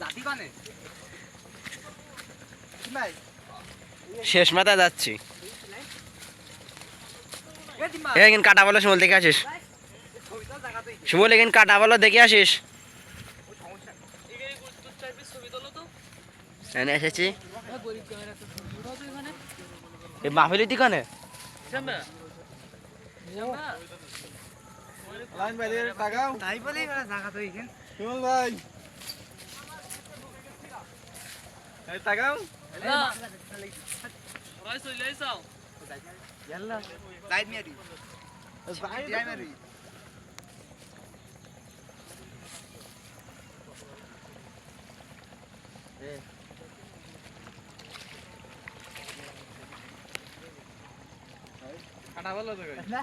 জাতি কানে? ভাই? শেষ মাথা যাচ্ছি। এখানে কাটা বলো সুমল দেখে আসিস। সুমল এখানে কাটা বলো দেখে আসিস। এখানে এসেছি। এই মাহফিলি দিকানে লাইন বাইরে তাকাও। তাই বলেই জায়গা তো এখানে ভাই। এই তাকাও। কাটা ভালো তো না।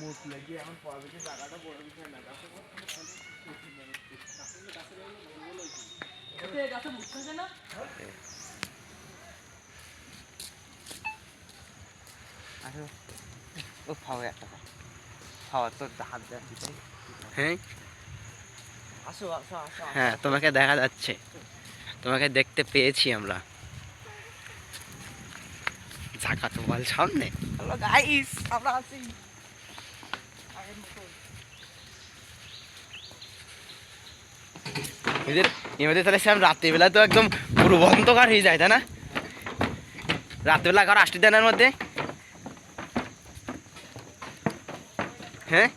মুখ লাগিয়ে এখন পড়াবে কি বড় বিষয় না গাছে মুখ থাকে না ও ফাওয়া একটা ফাওয়া তো হাত যাচ্ছে তাই হ্যাঁ আসো আসো আসো। হ্যাঁ তোমাকে দেখা যাচ্ছে। তোমাকে দেখতে পেয়েছি আমরা। ঝাঁকা তো বল সামনে। হ্যালো গাইস আমরা আছি। এদের এমনিতে তাহলে রাত্রিবেলা তো একদম পুরো অন্ধকার হয়ে যায় তাই না? রাত্রিবেলা ঘর আসতে দেনের মধ্যে। হ্যাঁ?